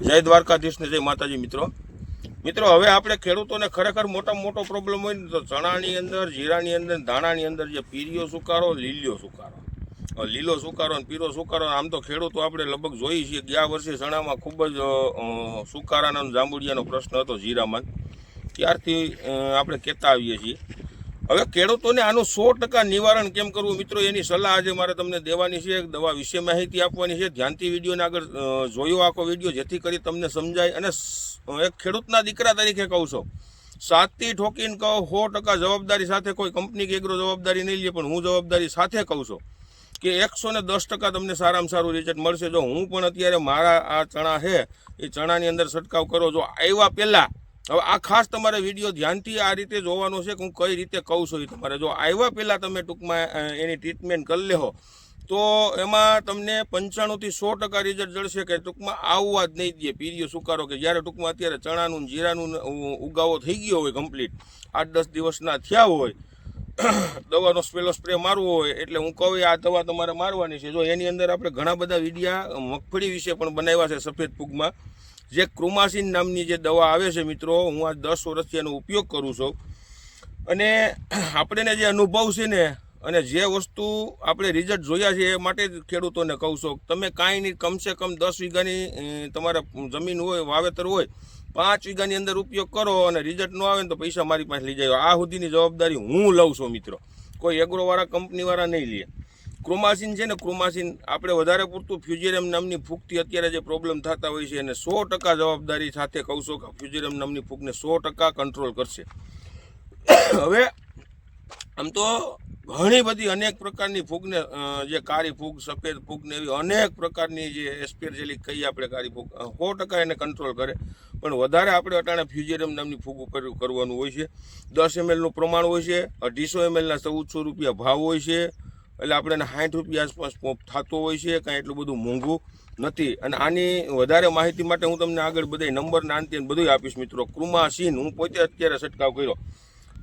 જય દ્વારકાધીશને જય માતાજી, મિત્રો. મિત્રો, હવે આપણે ખેડૂતોને ખરેખર મોટા મોટો પ્રોબ્લેમ હોય ને તો ચણાની અંદર, જીરાની અંદર, ધાણાની અંદર જે પીરીઓ સુકારો, લીલીઓ સુકારો. લીલો સુકારો અને પીરો સુકારો આમ તો ખેડૂતો આપણે લગભગ જોઈએ છીએ ગયા વર્ષે ચણામાં ખૂબ જ સુકારાના જાંબુડિયાનો પ્રશ્ન હતો જીરામાં. ત્યારથી આપણે કહેતા આવીએ છીએ. હવે ખેડૂતોને આનું સો ટકા નિવારણ કેમ કરવું? મિત્રો, એની સલાહ આજે મારે તમને દેવાની છે. દવા વિશે માહિતી આપવાની છે. ધ્યાનથી વિડીયોને આગળ જોયો આખો વીડિયો, જેથી કરી તમને સમજાય. અને એક ખેડૂતના દીકરા તરીકે કહું છું. સાતથી ઠોકીને કહો, સો ટકા જવાબદારી સાથે કોઈ કંપની કે એગ્રો જવાબદારી નહીં લે, પણ હું જવાબદારી સાથે કહું છું કે એકસો ને દસ ટકા તમને સારામાં સારું રિઝલ્ટ મળશે. જો હું પણ અત્યારે મારા આ ચણા છે, એ ચણાની અંદર છંટકાવ કરો. જો આવ્યા પહેલાં હવે આ ખાસ તમારે વીડિયો ધ્યાનથી આ રીતે જોવાનો છે કે હું કઈ રીતે કહું છું એ તમારે. જો આવ્યા પહેલાં તમે ટૂંકમાં એની ટ્રીટમેન્ટ કરી લેહો, તો એમાં તમને પંચાણુંથી સો ટકા રિઝલ્ટ જળશે કે ટૂંકમાં આવવા જ નહીં દે. પીરિયો સુકારો કે જ્યારે ટૂંકમાં અત્યારે ચણાનું જીરાનું ઉગાવો થઈ ગયો હોય કમ્પ્લીટ આઠ દસ દિવસના થયા હોય, દવાનો પેલો સ્પ્રે મારવો હોય, એટલે હું કહું આ દવા તમારે મારવાની છે. જો એની અંદર આપણે ઘણા બધા વિડીયા મગફળી વિશે પણ બનાવ્યા છે સફેદ ફૂગમાં જે ક્રુમાસીન નામની જે દવા આવે છે મિત્રો, હું આ દસ વર્ષથી એનો ઉપયોગ કરું છું. અને આપણને જે અનુભવ છે ને, અને જે વસ્તુ આપણે રિઝલ્ટ જોયા છે એ માટે ખેડૂતોને કહું છું. તમે કાંઈ નહીં, કમસે કમ દસ વીઘાની તમારા જમીન હોય, વાવેતર હોય, પાંચ વીઘાની અંદર ઉપયોગ કરો અને રિઝલ્ટ ન આવે ને તો પૈસા મારી પાસે લઈ જાય આ સુધીની જવાબદારી હું લઉં છું મિત્રો. કોઈ એગ્રોવાળા કંપનીવાળા નહીં લે. ક્રોમાસીન છે ને ક્રોમાસિન આપણે વધારે પૂરતું ફ્યુજેરિયમ નામની ફૂગથી અત્યારે જે પ્રોબ્લેમ થતા હોય છે એને સો ટકા જવાબદારી સાથે કહું છું કે ફ્યુજેરિયમ નામની ફૂગને સો ટકા કંટ્રોલ કરશે. હવે આમ તો ઘણી બધી અનેક પ્રકારની ફૂગને જે કાળી ફૂગ, સફેદ ફૂગને એવી અનેક પ્રકારની જે એસ્પેરજેલિક કહીએ આપણે કાળી ફૂગ સો ટકા એને કંટ્રોલ કરે. પણ વધારે આપણે અટાણે ફ્યુજેરિયમ નામની ફૂગ ઉપર કરવાનું હોય છે. દસ એમએલનું પ્રમાણ હોય છે, અઢીસો એમએલના ચૌદસો રૂપિયા ભાવ હોય છે. એટલે આપણે સાઠ રૂપિયા આસપાસ પોપ થતો હોય છે, કાંઈ એટલું બધું મોંઘું નથી. અને આની વધારે માહિતી માટે હું તમને આગળ બધા નંબર નાનતી બધું આપીશ મિત્રો. ક્રુમાસીન હું પોતે અત્યારે છંટકાવ કર્યો.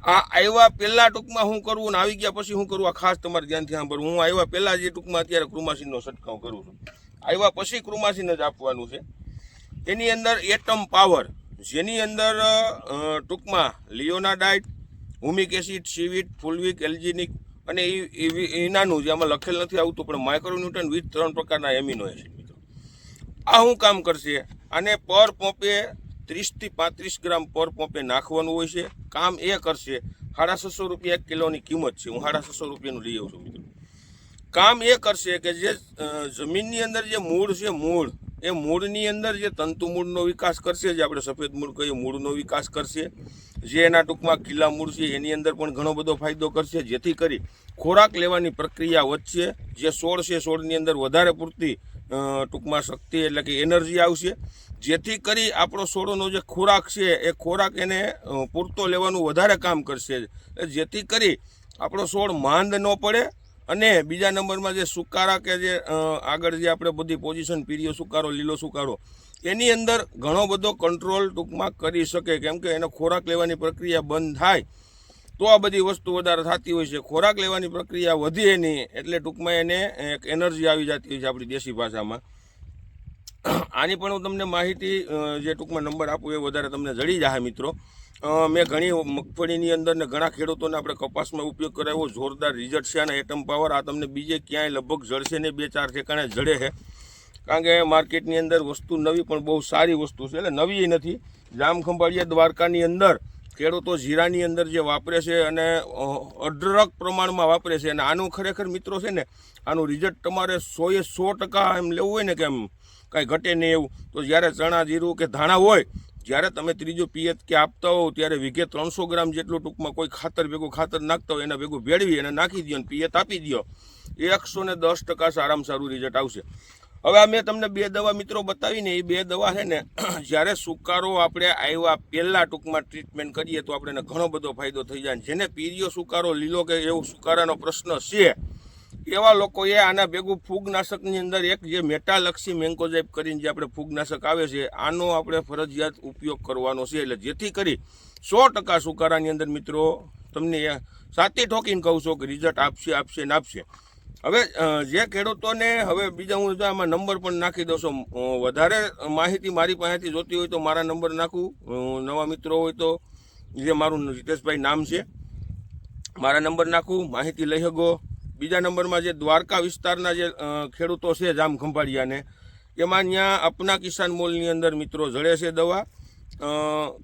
આ આવ્યા પહેલાં ટૂંકમાં હું કરવું ને આવી ગયા પછી હું કરું? આ ખાસ તમારે ધ્યાનથી સાંભળવું. હું આવ્યા પહેલાં જે ટૂંકમાં અત્યારે ક્રુમાસીનનો છંટકાવ કરું છું. આવ્યા પછી ક્રુમાસીન જ આપવાનું છે. એની અંદર એટમ પાવર, જેની અંદર ટૂંકમાં લિયોનાડાઇટ, હુમિક એસિડ, સીવીટ, ફુલવિક, એલ્જિનિક અને એ- એ- એનાનું જે આમાં લખેલ નથી આવતું, પણ માઇક્રોન્યુટન વિથ ત્રણ પ્રકારના એમિનો એસિડ મિત્રો. આ શું કામ કરશે? આને પર પોપે ત્રીસથી પાંત્રીસ ગ્રામ પર પોપે નાખવાનું હોય છે. કામ એ કરશે, સાડા છસો રૂપિયા એક કિલોની કિંમત છે. હું સાડા છસો રૂપિયાનું લઈ આવું છું મિત્રો. કામ એ કરશે કે જે જમીનની અંદર જે મૂળ છે, મૂળ, એ મૂળની અંદર જે તંતુ મૂળનો વિકાસ કરશે, જે આપણે સફેદ મૂળ કહીએ, મૂળનો વિકાસ કરશે જે એના ટૂંકમાં કિલ્લા મૂળ છે, એની અંદર પણ ઘણો બધો ફાયદો કરશે. જેથી કરી ખોરાક લેવાની પ્રક્રિયા વધશે. જે છોડ છે, સોળની અંદર વધારે પૂરતી ટૂંકમાં શક્તિ એટલે કે એનર્જી આવશે. જેથી કરી આપણો છોડનો જે ખોરાક છે, એ ખોરાક એને પૂરતો લેવાનું વધારે કામ કરશે. જેથી કરી આપણો છોડ માંદ ન પડે અને બીજા નંબરમાં જે સુકારા કે જે આગળ જે આપણે બધી પોઝિશન પીળીઓ સુકારો, લીલો સુકારો, એની અંદર ઘણો બધો કંટ્રોલ ટૂંકમાં કરી શકે. કેમ કે એને ખોરાક લેવાની પ્રક્રિયા બંધ થાય તો આ બધી વસ્તુ વધારે થતી હોય છે. ખોરાક લેવાની પ્રક્રિયા વધે નહીં એટલે ટૂંકમાં એને એક એનર્જી આવી જતી હોય છે આપણી દેશી ભાષામાં. આની પણ હું તમને માહિતી જે ટૂંકમાં નંબર આપું એ વધારે તમને જડી જાય મિત્રો. મેં ઘણી મગફળીની અંદર ને ઘણા ખેડૂતોને આપણે કપાસમાં ઉપયોગ કરાવ્યો. જોરદાર રિઝલ્ટ છે અને એટમ પાવર આ તમને બીજે ક્યાંય લગભગ જળશે ને બે ચાર ઠેકાણે જડે છે. કારણ કે માર્કેટની અંદર વસ્તુ નવી પણ બહુ સારી વસ્તુ છે. એટલે નવી નથી. જામખંભાળિયા દ્વારકાની અંદર ખેડૂતો જીરાની અંદર જે વાપરે છે અને અઢળક પ્રમાણમાં વાપરે છે. અને આનું ખરેખર મિત્રો છે ને, આનું રિઝલ્ટ તમારે સોએ સો ટકા એમ લેવું હોય ને, કે એમ કાંઈ ઘટે નહીં એવું. તો જ્યારે ચણા, જીરું કે ધાણા હોય જ્યારે તમે ત્રીજો પિયત કે આપતા હો ત્યારે વીઘે ત્રણસો ગ્રામ જેટલું ટૂંકમાં કોઈ ખાતર ભેગું ખાતર નાખતા હોય, એને ભેગું ભેળવી અને નાખી દો અને પિયત આપી દો એકસો ને દસ ટકા સારામાં સારું રિઝલ્ટ આવશે. હવે આ મેં તમને બે દવા મિત્રો બતાવીને, એ બે દવા છે ને, જ્યારે સુકારો આપણે આવ્યા પહેલાં ટૂંકમાં ટ્રીટમેન્ટ કરીએ, તો આપણે ઘણો બધો ફાયદો થઈ જાય. જેને પીરિયો સુકારો, લીલો કે એવો સુકારાનો પ્રશ્ન છે એવા લોકોએ આના ભેગું ફૂગનાશકની અંદર એક જે મેટાલક્ષી મેન્કોઝેપ કરીને જે આપણે ફૂગનાશક આવે છે, આનો આપણે ફરજિયાત ઉપયોગ કરવાનો છે. એટલે જેથી કરી સો ટકા સુકારાની અંદર મિત્રો તમને સાતી ઠોકીને કહું છું કે રિઝલ્ટ આપશે આપશે ને આપશે. હવે જે ખેડૂતોને હવે બીજા હું આમાં નંબર પણ નાખી દઉં છું. વધારે માહિતી મારી પાસેથી જોતી હોય તો મારા નંબર નાખું. નવા મિત્રો હોય તો જે મારું રીતેશભાઈ નામ છે, મારા નંબર નાખું. માહિતી લઈ શકો. બીજા નંબરમાં જે દ્વારકા વિસ્તારના જે ખેડૂતો છે જામ ખંભાળિયાને, એમાં ત્યાં અપના કિસાન મોલની અંદર મિત્રો જડે છે દવા.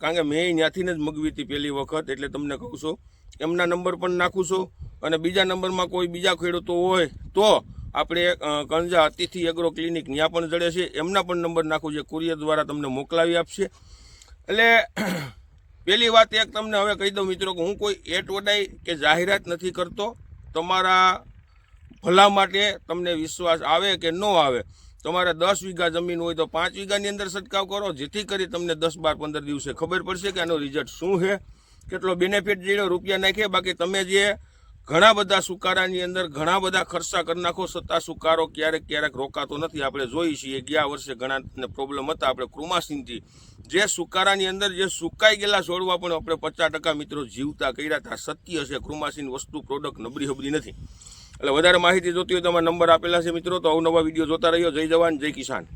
કારણ કે મેં ત્યાંથી જ મગવી હતી પહેલી વખત, એટલે તમને કહું છું. એમના નંબર પણ નાખું છું. અને બીજા નંબરમાં કોઈ બીજા ખેડૂતો હોય તો આપણે કંજા અતિથિ એગ્રો ક્લિનિક ત્યાં પણ જડે છે. એમના પણ નંબર નાખું છે કુરિયર દ્વારા તમને મોકલાવી આપશે. એટલે પહેલી વાત એક તમને હવે કહી દઉં મિત્રો કે હું કોઈ એટવડાઈ કે જાહેરાત નથી કરતો. તમારા ભલા માટે તમને વિશ્વાસ આવે કે ન આવે? તમારે દસ વીઘા જમીન હોય તો પાંચ વીઘાની અંદર છંટકાવ કરો, જેથી કરી તમને દસ બાર પંદર દિવસે ખબર પડશે કે આનો રિઝલ્ટ શું છે, કેટલો બેનિફિટ જેડો રૂપિયા નાખે બાકી તમે જે ઘણા બધા સુકારાની અંદર ઘણા બધા ખર્ચા કરી નાખો. છતાં સુકારો ક્યારેક ક્યારેક રોકાતો નથી. આપણે જોઈ છીએ ગયા વર્ષે ઘણા પ્રોબ્લેમ હતા આપણે ક્રુમાસીનથી જે સુકારાની અંદર જે સુકાઈ ગયેલા છોડવા પણ આપણે પચાસ ટકા મિત્રો જીવતા કર્યા હતા. સત્ય છે ક્રુમાસીન વસ્તુ પ્રોડક્ટ નબળી હબળી નથી. એટલે વધારે માહિતી જોતી હોય તો અમારા નંબર આપેલા છે મિત્રો. તો અવનવા વીડિયો જોતા રહ્યો જય જવાન, જય કિસાન.